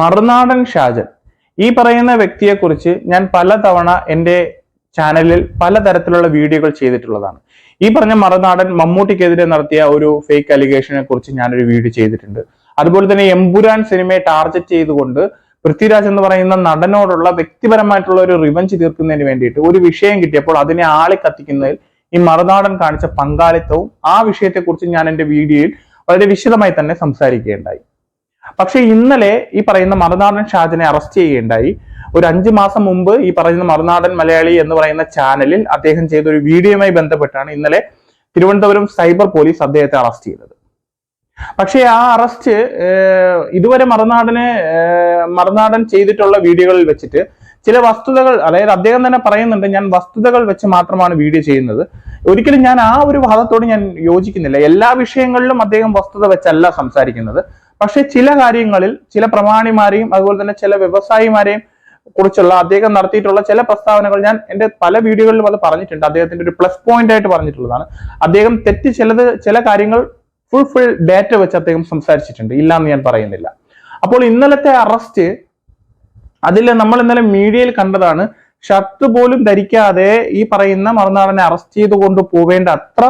മറുനാടൻ ഷാജൻ. ഈ പറയുന്ന വ്യക്തിയെക്കുറിച്ച് ഞാൻ പലതവണ എന്റെ ചാനലിൽ പലതരത്തിലുള്ള വീഡിയോകൾ ചെയ്തിട്ടുള്ളതാണ്. ഈ പറഞ്ഞ മറുനാടൻ മമ്മൂട്ടിക്കെതിരെ നടത്തിയ ഒരു ഫേക്ക് അലിഗേഷനെ കുറിച്ച് ഞാനൊരു വീഡിയോ ചെയ്തിട്ടുണ്ട്. അതുപോലെ തന്നെ എമ്പുരാൻ സിനിമയെ ടാർഗറ്റ് ചെയ്തുകൊണ്ട് പൃഥ്വിരാജ് എന്ന് പറയുന്ന നടനോടുള്ള വ്യക്തിപരമായിട്ടുള്ള ഒരു റിവഞ്ച് തീർക്കുന്നതിന് വേണ്ടിയിട്ട് ഒരു വിഷയം കിട്ടിയപ്പോൾ അതിനെ ആളെ കത്തിക്കുന്നതിൽ ഈ മറുനാടൻ കാണിച്ച പങ്കാളിത്തവും ആ വിഷയത്തെക്കുറിച്ച് ഞാൻ എന്റെ വീഡിയോയിൽ വളരെ വിശദമായി തന്നെ സംസാരിക്കുകയുണ്ടായി. പക്ഷെ ഇന്നലെ ഈ പറയുന്ന മറുനാടൻ ഷാജിനെ അറസ്റ്റ് ചെയ്യുകയുണ്ടായി. ഒരു അഞ്ചു മാസം മുമ്പ് ഈ പറയുന്ന മറുനാടൻ മലയാളി എന്ന് പറയുന്ന ചാനലിൽ അദ്ദേഹം ചെയ്ത ഒരു വീഡിയോയുമായി ബന്ധപ്പെട്ടാണ് ഇന്നലെ തിരുവനന്തപുരം സൈബർ പോലീസ് അദ്ദേഹത്തെ അറസ്റ്റ് ചെയ്തത്. പക്ഷേ ആ അറസ്റ്റ് ഇതുവരെ മറുനാടന് മറുനാടൻ ചെയ്തിട്ടുള്ള വീഡിയോകളിൽ വെച്ചിട്ട് ചില വസ്തുതകൾ അതായത് അദ്ദേഹം തന്നെ പറയുന്നുണ്ട് ഞാൻ വസ്തുതകൾ വെച്ച് മാത്രമാണ് വീഡിയോ ചെയ്യുന്നത്. ഒരിക്കലും ഞാൻ ആ ഒരു വാദത്തോട് ഞാൻ യോജിക്കുന്നില്ല. എല്ലാ വിഷയങ്ങളിലും അദ്ദേഹം വസ്തുത വെച്ചല്ല സംസാരിക്കുന്നത്. പക്ഷെ ചില കാര്യങ്ങളിൽ ചില പ്രമാണിമാരെയും അതുപോലെ തന്നെ ചില വ്യവസായിമാരെയും കുറിച്ചുള്ള അദ്ദേഹം നടത്തിയിട്ടുള്ള ചില പ്രസ്താവനകൾ ഞാൻ എന്റെ പല വീഡിയോകളിലും അത് പറഞ്ഞിട്ടുണ്ട്. അദ്ദേഹത്തിന്റെ ഒരു പ്ലസ് പോയിന്റ് ആയിട്ട് പറഞ്ഞിട്ടുള്ളതാണ്. അദ്ദേഹം തെറ്റ് ചിലത് ചില കാര്യങ്ങൾ ഫുൾ ഫുൾ ഡാറ്റ വെച്ച് അദ്ദേഹം സംസാരിച്ചിട്ടുണ്ട്. ഇല്ല എന്ന് ഞാൻ പറയുന്നില്ല. അപ്പോൾ ഇന്നലത്തെ അറസ്റ്റ് അതിൽ നമ്മൾ ഇന്നലെ മീഡിയയിൽ കണ്ടതാണ് ഷർട്ട് പോലും ധരിക്കാതെ ഈ പറയുന്ന മറുനാടനെ അറസ്റ്റ് ചെയ്ത് കൊണ്ട് പോവേണ്ട അത്ര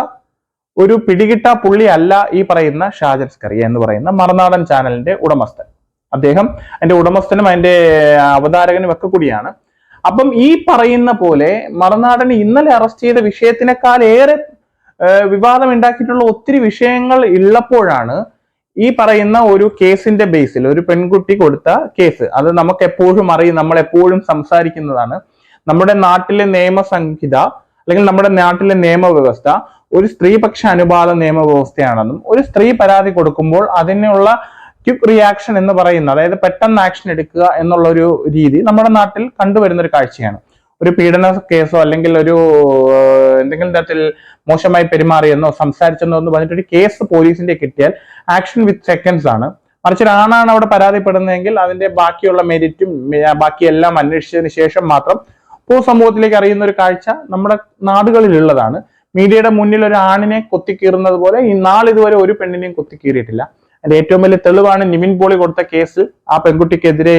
ഒരു പിടികിട്ട പുള്ളി അല്ല ഈ പറയുന്ന ഷാജൻ സ്കറിയ എന്ന് പറയുന്ന മറുനാടൻ ചാനലിന്റെ ഉടമസ്ഥൻ. അദ്ദേഹം അതിന്റെ ഉടമസ്ഥനും അതിന്റെ അവതാരകനും ഒക്കെ കൂടിയാണ്. അപ്പം ഈ പറയുന്ന പോലെ മറനാടൻ ഇന്നലെ അറസ്റ്റ് ചെയ്ത വിഷയത്തിനേക്കാൾ ഏറെ വിവാദം ഉണ്ടാക്കിയിട്ടുള്ള ഒത്തിരി വിഷയങ്ങൾ ഉള്ളപ്പോഴാണ് ഈ പറയുന്ന ഒരു കേസിന്റെ ബേസിൽ ഒരു പെൺകുട്ടി കൊടുത്ത കേസ്. അത് നമുക്ക് എപ്പോഴും അറിയും നമ്മൾ എപ്പോഴും സംസാരിക്കുന്നതാണ്. നമ്മുടെ നാട്ടിലെ നിയമസംഹിത അല്ലെങ്കിൽ നമ്മുടെ നാട്ടിലെ നിയമവ്യവസ്ഥ ഒരു സ്ത്രീപക്ഷ അനുപാത നിയമവ്യവസ്ഥയാണെന്നും ഒരു സ്ത്രീ പരാതി കൊടുക്കുമ്പോൾ അതിനുള്ള ക്വിക്ക് റിയാക്ഷൻ എന്ന് പറയുന്ന അതായത് പെട്ടെന്ന് ആക്ഷൻ എടുക്കുക എന്നുള്ള ഒരു രീതി നമ്മുടെ നാട്ടിൽ കണ്ടുവരുന്ന ഒരു കാഴ്ചയാണ്. ഒരു പീഡന കേസോ അല്ലെങ്കിൽ ഒരു എന്തെങ്കിലും തരത്തിൽ മോശമായി പെരുമാറിയെന്നോ സംസാരിച്ചെന്നോ എന്ന് പറഞ്ഞിട്ട് ഒരു കേസ് പോലീസിന്റെ കിട്ടിയാൽ ആക്ഷൻ വിത്ത് സെക്കൻഡ്സ് ആണ്. മറിച്ച് ഒരാണാണ് അവിടെ പരാതിപ്പെടുന്നതെങ്കിൽ അതിന്റെ ബാക്കിയുള്ള മെരിറ്റും ബാക്കിയെല്ലാം അന്വേഷിച്ചതിന് ശേഷം മാത്രം പൊതുസമൂഹത്തിലേക്ക് അറിയുന്ന ഒരു കാഴ്ച നമ്മുടെ നാടുകളിലുള്ളതാണ്. മീഡിയയുടെ മുന്നിൽ ഒരു ആണിനെ കൊത്തിക്കീറുന്നത് പോലെ ഈ നാളിതുവരെ ഒരു പെണ്ണിനെയും കൊത്തിക്കീറിയിട്ടില്ല. അതിന്റെ ഏറ്റവും വലിയ തെളിവാണ് നിമിൻ പോളി കൊടുത്ത കേസ്. ആ പെൺകുട്ടിക്കെതിരെ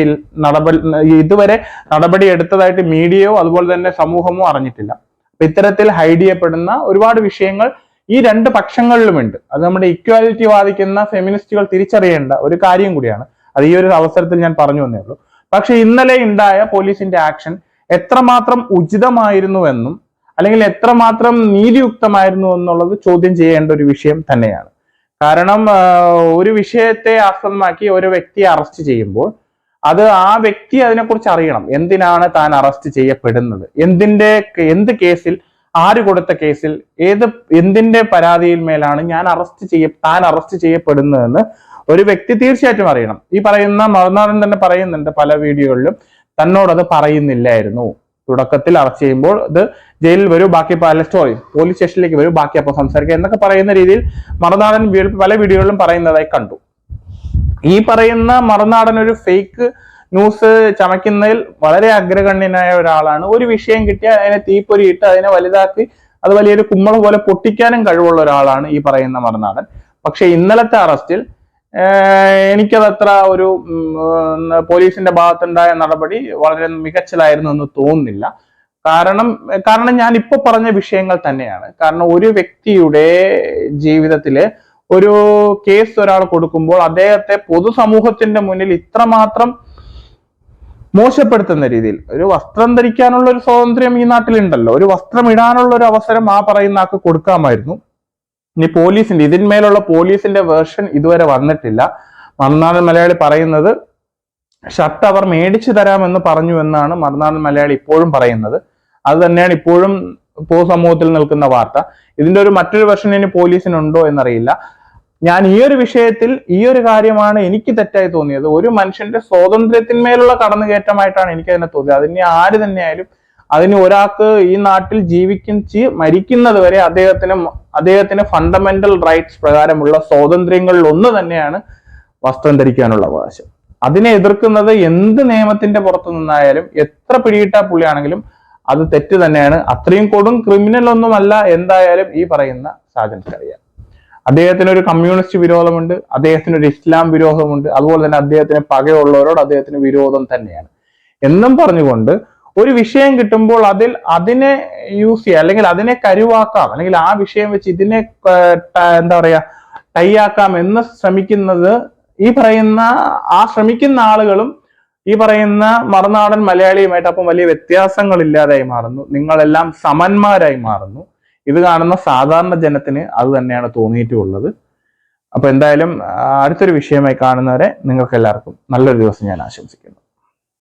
നടപടി ഇതുവരെ നടപടി എടുത്തതായിട്ട് മീഡിയയോ അതുപോലെ തന്നെ സമൂഹമോ അറിഞ്ഞിട്ടില്ല. അപ്പൊ ഇത്തരത്തിൽ ഹൈഡ് ചെയ്യപ്പെടുന്ന ഒരുപാട് വിഷയങ്ങൾ ഈ രണ്ട് പക്ഷങ്ങളിലുമുണ്ട്. അത് നമ്മുടെ ഇക്വാലിറ്റി വാദിക്കുന്ന ഫെമിനിസ്റ്റുകൾ തിരിച്ചറിയേണ്ട ഒരു കാര്യം കൂടിയാണ്. അത് ഈ ഒരു അവസരത്തിൽ ഞാൻ പറഞ്ഞു വന്നേ ഉള്ളൂ. പക്ഷെ ഇന്നലെ ഉണ്ടായ പോലീസിന്റെ ആക്ഷൻ എത്രമാത്രം ഉചിതമായിരുന്നുവെന്നും അല്ലെങ്കിൽ എത്രമാത്രം നീതിയുക്തമായിരുന്നു എന്നുള്ളത് ചോദ്യം ചെയ്യേണ്ട ഒരു വിഷയം തന്നെയാണ്. കാരണം ഒരു വിഷയത്തെ ആസ്പദമാക്കി ഒരു വ്യക്തിയെ അറസ്റ്റ് ചെയ്യുമ്പോൾ അത് ആ വ്യക്തി അതിനെക്കുറിച്ച് അറിയണം. എന്തിനാണ് താൻ അറസ്റ്റ് ചെയ്യപ്പെടുന്നത്? എന്തിന്റെ എന്ത് കേസിൽ ആര് കൊടുത്ത കേസിൽ ഏത് എന്തിന്റെ പരാതിയിൽ മേലാണ് ഞാൻ അറസ്റ്റ് ചെയ്യ താൻ അറസ്റ്റ് ചെയ്യപ്പെടുന്നതെന്ന് ഒരു വ്യക്തി തീർച്ചയായിട്ടും അറിയണം. ഈ പറയുന്ന മറുനാടൻ തന്നെ പറയുന്നുണ്ട് പല വീഡിയോകളിലും തന്നോടത് പറയുന്നില്ലായിരുന്നു. തുടക്കത്തിൽ അറസ്റ്റ് ചെയ്യുമ്പോൾ ഇത് ജയിലിൽ വരൂ ബാക്കി പല സ്റ്റോറി പോലീസ് സ്റ്റേഷനിലേക്ക് വരൂ ബാക്കി അപ്പോൾ സംസാരിക്കുക എന്നൊക്കെ പറയുന്ന രീതിയിൽ മറുനാടൻ പല വീഡിയോകളിലും പറയുന്നതായി കണ്ടു. ഈ പറയുന്ന മറുനാടൻ ഒരു ഫേക്ക് ന്യൂസ് ചമയ്ക്കുന്നതിൽ വളരെ അഗ്രഗണ്യനായ ഒരാളാണ്. ഒരു വിഷയം കിട്ടിയാൽ അതിനെ തീപ്പൊരിയിട്ട് അതിനെ വലുതാക്കി അത് വലിയൊരു കുമ്മള പോലെ പൊട്ടിക്കാനും കഴിവുള്ള ഒരാളാണ് ഈ പറയുന്ന മറുനാടൻ. പക്ഷെ ഇന്നലത്തെ അറസ്റ്റിൽ എനിക്കത് അത്ര ഒരു പോലീസിന്റെ ഭാഗത്തുണ്ടായ നടപടി വളരെ മികച്ചതായിരുന്നു എന്ന് തോന്നുന്നില്ല. കാരണം കാരണം ഞാൻ ഇപ്പൊ പറഞ്ഞ വിഷയങ്ങൾ തന്നെയാണ്. കാരണം ഒരു വ്യക്തിയുടെ ജീവിതത്തിൽ ഒരു കേസ് ഒരാൾ കൊടുക്കുമ്പോൾ അദ്ദേഹത്തെ പൊതുസമൂഹത്തിന്റെ മുന്നിൽ ഇത്രമാത്രം മോശപ്പെടുത്തുന്ന രീതിയിൽ ഒരു വസ്ത്രം ധരിക്കാനുള്ള ഒരു സ്വാതന്ത്ര്യം ഈ നാട്ടിലുണ്ടല്ലോ. ഒരു വസ്ത്രം ഇടാനുള്ള ഒരു അവസരം ആ പറയുന്ന ആൾക്ക് കൊടുക്കാമായിരുന്നു. ഇനി പോലീസിന്റെ ഇതിന്മേലുള്ള പോലീസിന്റെ വേർഷൻ ഇതുവരെ വന്നിട്ടില്ല. മറുനാടൻ മലയാളി പറയുന്നത് ഷർട്ട് അവർ മേടിച്ചു തരാമെന്ന് പറഞ്ഞു എന്നാണ് മറുനാടൻ മലയാളി ഇപ്പോഴും പറയുന്നത്. അത് തന്നെയാണ് ഇപ്പോഴും പൊതുസമൂഹത്തിൽ നിൽക്കുന്ന വാർത്ത. ഇതിന്റെ ഒരു മറ്റൊരു വെർഷൻ ഇനി പോലീസിനുണ്ടോ എന്നറിയില്ല. ഞാൻ ഈ ഒരു വിഷയത്തിൽ ഈ ഒരു കാര്യമാണ് എനിക്ക് തെറ്റായി തോന്നിയത്. ഒരു മനുഷ്യന്റെ സ്വാതന്ത്ര്യത്തിന്മേലുള്ള കടന്നുകയറ്റമായിട്ടാണ് എനിക്ക് അതിനെ തോന്നിയത്. അതിന് ആര് തന്നെയായാലും അതിന് ഒരാൾക്ക് ഈ നാട്ടിൽ ജീവിക്കും മരിക്കുന്നത് വരെ അദ്ദേഹത്തിന് അദ്ദേഹത്തിന് ഫണ്ടമെന്റൽ റൈറ്റ്സ് പ്രകാരമുള്ള സ്വാതന്ത്ര്യങ്ങളിൽ ഒന്ന് തന്നെയാണ് വസ്ത്രം ധരിക്കാനുള്ള അവകാശം. അതിനെ എതിർക്കുന്നത് എന്ത് നിയമത്തിന്റെ പുറത്തു നിന്നായാലും എത്ര പിടിയിട്ട പുള്ളിയാണെങ്കിലും അത് തെറ്റ് തന്നെയാണ്. അത്രയും കൊടും ക്രിമിനൽ ഒന്നുമല്ല എന്തായാലും ഈ പറയുന്ന സാജൻസ് അറിയാം അദ്ദേഹത്തിന് ഒരു കമ്മ്യൂണിസ്റ്റ് വിരോധമുണ്ട് അദ്ദേഹത്തിന് ഒരു ഇസ്ലാം വിരോധമുണ്ട് അതുപോലെ തന്നെ അദ്ദേഹത്തിന് പകയുള്ളവരോട് അദ്ദേഹത്തിന് വിരോധം തന്നെയാണ്. എന്നും പറഞ്ഞുകൊണ്ട് ഒരു വിഷയം കിട്ടുമ്പോൾ അതിൽ അതിനെ യൂസ് ചെയ്യുക അല്ലെങ്കിൽ അതിനെ കരുവാക്കാം അല്ലെങ്കിൽ ആ വിഷയം വെച്ച് ഇതിനെ എന്താ പറയാ ടൈയാക്കാം എന്ന് ശ്രമിക്കുന്നത് ഈ പറയുന്ന ആ ശ്രമിക്കുന്ന ആളുകളും ഈ പറയുന്ന മറുനാടൻ മലയാളിയുമായിട്ട് അപ്പം വലിയ വ്യത്യാസങ്ങളില്ലാതായി മാറുന്നു. നിങ്ങളെല്ലാം സമന്മാരായി മാറുന്നു. ഇത് കാണുന്ന സാധാരണ ജനത്തിന് അത് തന്നെയാണ് തോന്നിയിട്ടുള്ളത്. അപ്പൊ എന്തായാലും അടുത്തൊരു വിഷയമായി കാണുന്നവരെ നിങ്ങൾക്ക് എല്ലാവർക്കും നല്ലൊരു ദിവസം ഞാൻ ആശംസിക്കുന്നു.